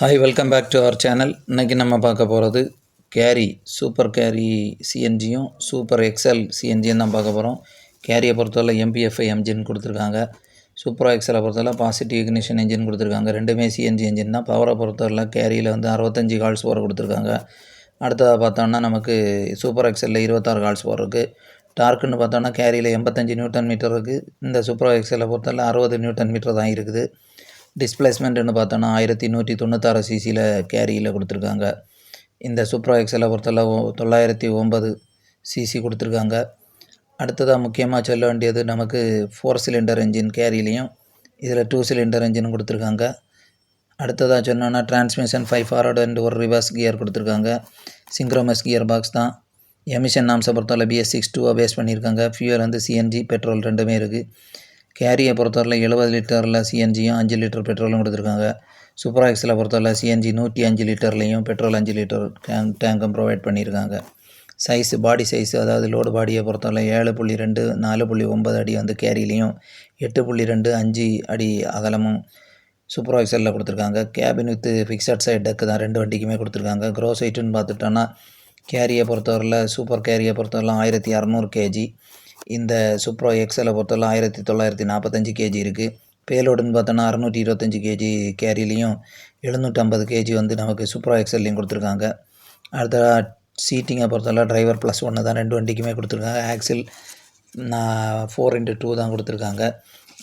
Hi welcome back to our channel இன்றைக்கி நம்ம பார்க்க போகிறது கேரி சூப்பர் கேரி சிஎன்ஜியும் சூப்பர் எக்ஸல் சிஎன்ஜியும் தான் பார்க்க போகிறோம் கேரியை பொறுத்தவரை எம்பிஎஃப்ஐ எம்ஜின் கொடுத்துருக்காங்க. சூப்பர் எக்ஸலை பொறுத்தவரை பாசிட்டிவ் இக்னிஷன் என்ஜின் கொடுத்துருக்காங்க. ரெண்டுமே சிஎன்ஜி என்ஜின் தான். பவரை பொறுத்தவரை கேரியில் வந்து அறுபத்தஞ்சி கால்ஸ் போகிற கொடுத்துருக்காங்க. அடுத்ததாக பார்த்தோன்னா நமக்கு சூப்பர் எக்ஸலில் இருபத்தாறு கால்ஸ் போகிற இருக்குது டார்க்குன்னு பார்த்தோன்னா கேரியில் எண்பத்தஞ்சு நியூட்டன் மீட்டர் இருக்குது இந்த சூப்பர் எக்ஸலை பொறுத்தவரை அறுபது நியூட்டன் மீட்டர் தான் இருக்குது. டிஸ்பிளேஸ்மெண்ட்டுன்னு பார்த்தோன்னா ஆயிரத்தி நூற்றி தொண்ணூத்தாறு சிசியில் கேரியில் கொடுத்துருக்காங்க. இந்த சூப்பர் எக்ஸில் பொறுத்தல தொள்ளாயிரத்தி ஒம்பது சிசி கொடுத்துருக்காங்க. அடுத்ததாக முக்கியமாக சொல்ல வேண்டியது நமக்கு ஃபோர் சிலிண்டர் என்ஜின் கேரிலையும் இதில் டூ சிலிண்டர் என்ஜின் கொடுத்துருக்காங்க. அடுத்ததாக சொன்னோன்னா டிரான்ஸ்மிஷன் ஃபைவ் ஃபார்வர்டு அண்ட் ஒரு ரிவர்ஸ் கியர் கொடுத்துருக்காங்க. சிங்க்ரோமஸ் கியர் பாக்ஸ் தான் எமிஷன் நாம்ஸை பொறுத்தவரை பிஎஸ் சிக்ஸ் டூவாக பேஸ் பண்ணியிருக்காங்க. ஃபியூயல் வந்து சிஎன்ஜி பெட்ரோல் ரெண்டுமே இருக்குது கேரியை பொறுத்தவரையில் எழுபது லிட்டரில் சிஎன்ஜியும் அஞ்சு லிட்டர் பெட்ரோலும் கொடுத்துருக்காங்க. சூப்பர் எக்ஸில் சிஎன்ஜி நூற்றி அஞ்சு லிட்டர்லேயும் பெட்ரோல் அஞ்சு லிட்டர் டேங்க் டேங்கும் ப்ரொவைட் பண்ணியிருக்காங்க. சைஸு பாடி சைஸு அதாவது லோடு பாடியை பொறுத்தவரை ஏழு புள்ளி ரெண்டு நாலு புள்ளி ஒம்பது அடி வந்து கேரிலையும் எட்டு புள்ளி ரெண்டு அஞ்சு அடி அகலமும் சூப்பர் கொடுத்துருக்காங்க. கேபின் வித் ஃபிக்ஸட் சைட் டக்கு தான் ரெண்டு வண்டிக்குமே கொடுத்துருக்காங்க. க்ரோஸ் வெயிட்டுன்னு பார்த்துட்டோன்னா கேரியை பொறுத்தவரையில் சூப்பர் கேரியை பொறுத்தவரையில் ஆயிரத்தி இரநூறு கேஜி இந்த சுப்ரோ எக்ஸலை பொறுத்தவரை ஆயிரத்தி தொள்ளாயிரத்தி நாற்பத்தஞ்சு கேஜி இருக்குது பேலோடுன்னு பார்த்தோன்னா அறநூற்றி இருபத்தஞ்சி கேஜி கேரிலையும் எழுநூற்றம்பது கேஜி வந்து நமக்கு சூப்ரோ எக்ஸல்லையும் கொடுத்துருக்காங்க. அடுத்த சீட்டிங்கை பொறுத்தவரை டிரைவர் ப்ளஸ் ஒன்று தான் ரெண்டு வண்டிக்குமே கொடுத்துருக்காங்க. ஆக்சில் நான் ஃபோர் இன்ட்டு டூ தான் கொடுத்துருக்காங்க.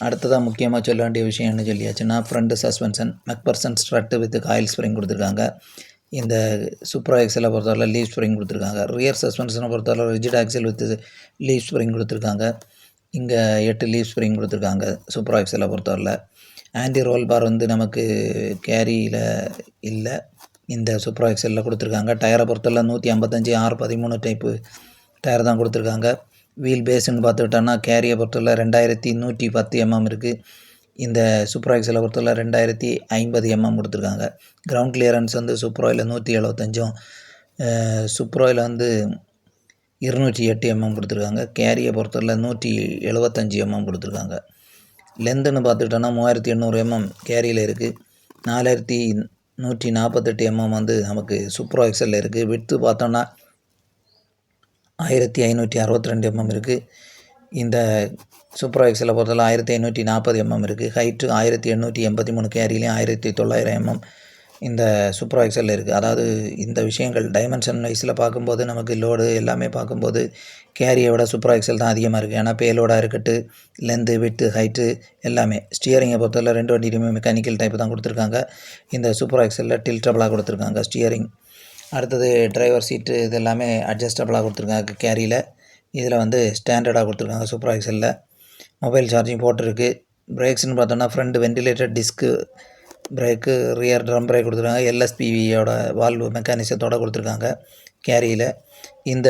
அடுத்ததாக முக்கியமாக சொல்ல வேண்டிய விஷயம் என்ன சொல்லியாச்சுன்னா front suspension McPherson strut with coil spring கொடுத்துருக்காங்க. இந்த சூப்பர் எக்ஸலை பொறுத்தவரை லீவ் ஸ்ப்ரிங் கொடுத்துருக்காங்க. ரியர் சஸ்பென்ஷனை பொறுத்தவரை rigid axle with leaf spring கொடுத்துருக்காங்க. இங்கே எட்டு லீவ் ஸ்ப்ரிங் கொடுத்துருக்காங்க சூப்பர் எக்ஸலை பொறுத்தவரையில். ஆன்டி ரோல் பார் வந்து நமக்கு கேரியில் இல்லை. இந்த சூப்பர் எக்ஸலில் கொடுத்துருக்காங்க. டயரை பொறுத்தவரை நூற்றி ஐம்பத்தஞ்சு ஆறு பதிமூணு டைப்பு டயர் தான் கொடுத்துருக்காங்க. வீல் பேஸுன்னு பார்த்துக்கிட்டோன்னா கேரியை பொறுத்தவரை ரெண்டாயிரத்தி நூற்றி பத்து எம்எம் இருக்குது இந்த சூப்பர் எக்ஸலை பொறுத்தவரை ரெண்டாயிரத்தி ஐம்பது எம்எம் கொடுத்துருக்காங்க. கிரவுண்ட் கிளியரன்ஸ் வந்து சூப்பரோயில் நூற்றி எழுபத்தஞ்சும் சூப்பரோயில் வந்து இருநூற்றி எட்டு எம்எம் கொடுத்துருக்காங்க. கேரியை பொறுத்தவரை நூற்றி எழுபத்தஞ்சி எம்எம் கொடுத்துருக்காங்க. லென்த்துன்னு பார்த்துக்கிட்டோன்னா மூவாயிரத்தி எண்ணூறு எம்எம் கேரியில் இருக்குது நாலாயிரத்தி நூற்றி நாற்பத்தெட்டு எம்எம் வந்து நமக்கு சூப்பர் எக்ஸலில் இருக்குது விட்டு பார்த்தோன்னா ஆயிரத்தி ஐநூற்றி அறுபத்தி ரெண்டு எம்எம் இருக்குது இந்த சூப்பர் எக்ஸில் பொறுத்தவரை ஆயிரத்தி ஐநூற்றி நாற்பது எம்எம் இருக்குது ஹைட்டு ஆயிரத்தி எண்ணூற்றி எண்பத்தி மூணு கேரிலையும் ஆயிரத்தி தொள்ளாயிரம் எம்எம் இந்த சூப்பர் எக்ஸல் இருக்குது அதாவது இந்த விஷயங்கள் டைமென்ஷன் வைஸில் பார்க்கும்போது நமக்கு லோடு எல்லாமே பார்க்கும்போது கேரியை விட சூப்பர் எக்ஸல் தான் அதிகமாக இருக்குது ஏன்னா பேலோடாக இருக்கட்டு லென்த்து விட்டு ஹைட்டு எல்லாமே. ஸ்டியரிங்கை பொறுத்தவரை ரெண்டு வண்டியிலுமே மெக்கானிக்கல் டைப் தான் கொடுத்துருக்காங்க. இந்த சூப்பர் எக்ஸலில் டில்ட்ரபிளாக கொடுத்துருக்காங்க ஸ்டியரிங் அடுத்தது டிரைவர் சீட்டு இது எல்லாமே அட்ஜஸ்டபிளாக கொடுத்துருக்காங்க கேரியில் இதில் வந்து ஸ்டாண்டர்டாக கொடுத்துருக்காங்க சூப்பர் எக்ஸலில் மொபைல் சார்ஜிங் போட்டிருக்கு. பிரேக்ஸ்னு பார்த்தோன்னா front ventilator disc brake rear drum brake கொடுத்துருக்காங்க. எல்எஸ்பிவியோட வால்வு மெக்கானிசத்தோடு கொடுத்துருக்காங்க கேரியில் இந்த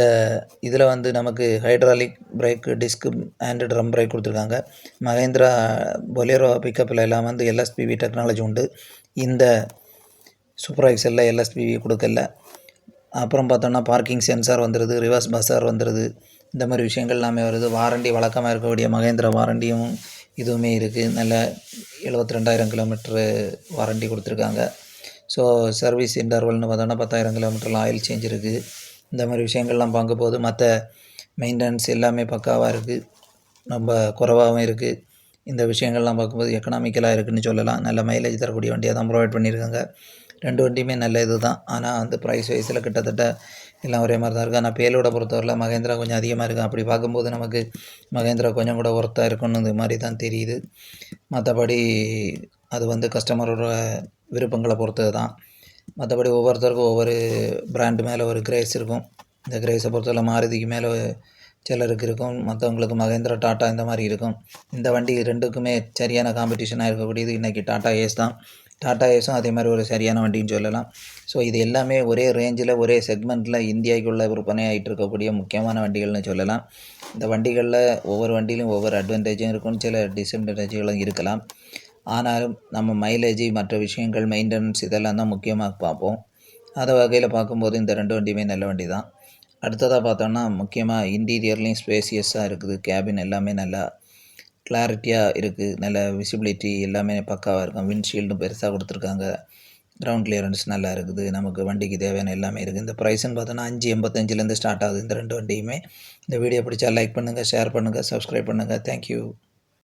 இதில் வந்து நமக்கு hydraulic brake disc and drum brake கொடுத்துருக்காங்க. மகேந்திரா பொலேரோ பிக்கப்பில் எல்லாம் வந்து எல்எஸ்பிவி டெக்னாலஜி உண்டு. இந்த சூப்பர் எக்ஸலில் எல்எஸ்பிவி கொடுக்கல. அப்புறம் பார்த்தோன்னா பார்க்கிங் சென்சார் வந்துடுது ரிவர்ஸ் பஸ்ஸார் வந்துடுது இந்த மாதிரி விஷயங்கள் எல்லாமே வருது. வாரண்டி வழக்கமாக இருக்கக்கூடிய மகேந்திரா வாரண்டியும் இதுவுமே இருக்குது நல்ல எழுபத்தி ரெண்டாயிரம் கிலோமீட்ரு வாரண்டி கொடுத்துருக்காங்க. ஸோ சர்வீஸ் இன்டர்வல்னு பார்த்தோன்னா பத்தாயிரம் கிலோமீட்டரில் ஆயில் சேஞ்ச் இருக்குது இந்த மாதிரி விஷயங்கள்லாம் பார்க்கும்போது மற்ற மெயின்டெனன்ஸ் எல்லாமே பக்காவாக இருக்குது ரொம்ப குறைவாகவும் இருக்குது இந்த விஷயங்கள்லாம் பார்க்கும்போது எக்கனாமிக்கலாக இருக்குதுன்னு சொல்லலாம். நல்ல மைலேஜ் தரக்கூடிய வண்டியாக தான் ப்ரொவைட் பண்ணியிருக்காங்க. ரெண்டு வண்டியுமே நல்ல இது தான் ஆனால் வந்து ப்ரைஸ் வைஸில் கிட்டத்தட்ட எல்லாம் ஒரே மாதிரி தான் இருக்குது ஆனால் பேலோட பொறுத்தவரையில் மகேந்திரா கொஞ்சம் அதிகமாக இருக்குது அப்படி பார்க்கும்போது நமக்கு மகேந்திரா கொஞ்சம் கூட ஒர்த்தாக இருக்குன்னு இது மாதிரி தான் தெரியுது. மற்றபடி அது வந்து கஸ்டமரோட விருப்பங்களை பொறுத்தது தான் மற்றபடி ஒவ்வொருத்தருக்கும் ஒவ்வொரு பிராண்டு மேலே ஒரு கிரேஸ் இருக்கும். இந்த கிரேஸை பொறுத்தவரை மாருதிக்கு மேலே சிலருக்கு இருக்கும். மற்றவங்களுக்கு மகேந்திரா டாட்டா இந்த மாதிரி இருக்கும். இந்த வண்டி ரெண்டுக்குமே சரியான காம்படிஷனாக இருக்கக்கூடியது. இன்றைக்கி டாட்டா ஏஸ் தான். டாட்டா ஏஸும் அதே மாதிரி ஒரு சரியான வண்டின்னு சொல்லலாம். ஸோ இது எல்லாமே ஒரே ரேஞ்சில் ஒரே செக்மெண்ட்டில் இந்தியாவுக்குள்ளே விற்பனை ஆகிட்டு இருக்கக்கூடிய முக்கியமான வண்டிகள்னு சொல்லலாம். இந்த வண்டிகளில் ஒவ்வொரு வண்டியிலும் ஒவ்வொரு அட்வான்டேஜும் இருக்கும் சில டிஸ்அட்வான்டேஜுகளும் இருக்கலாம். ஆனாலும் நம்ம மைலேஜ் மற்ற விஷயங்கள் மெயின்டெனன்ஸ் இதெல்லாம் தான் முக்கியமாக பார்ப்போம். அதை வகையில் பார்க்கும்போது இந்த ரெண்டு வண்டியுமே நல்ல வண்டி தான் அடுத்ததாக பார்த்தோன்னா முக்கியமாக இன்டீரியர்லேயும் ஸ்பேசியஸாக இருக்குது. கேபின் எல்லாமே நல்லா கிளாரிட்டியாக இருக்குது நல்ல விசிபிலிட்டி எல்லாமே பக்காவாக இருக்கும். விண்ட்ஷீல்டும் பெருசாக கொடுத்துருக்காங்க. கிரவுண்ட் கிளியரன்ஸ் நல்லா இருக்குது. நமக்கு வண்டிக்கு தேவையான எல்லாமே இருக்குது இந்த ப்ரைஸ்ன்னு பார்த்தோன்னா அஞ்சு எண்பத்தஞ்சிலேருந்து ஸ்டார்ட் ஆகுது. இந்த ரெண்டு வண்டியுமே. இந்த வீடியோ பிடிச்சா லைக் பண்ணுங்கள் ஷேர் பண்ணுங்கள் சப்ஸ்கிரைப் பண்ணுங்கள் தேங்க்யூ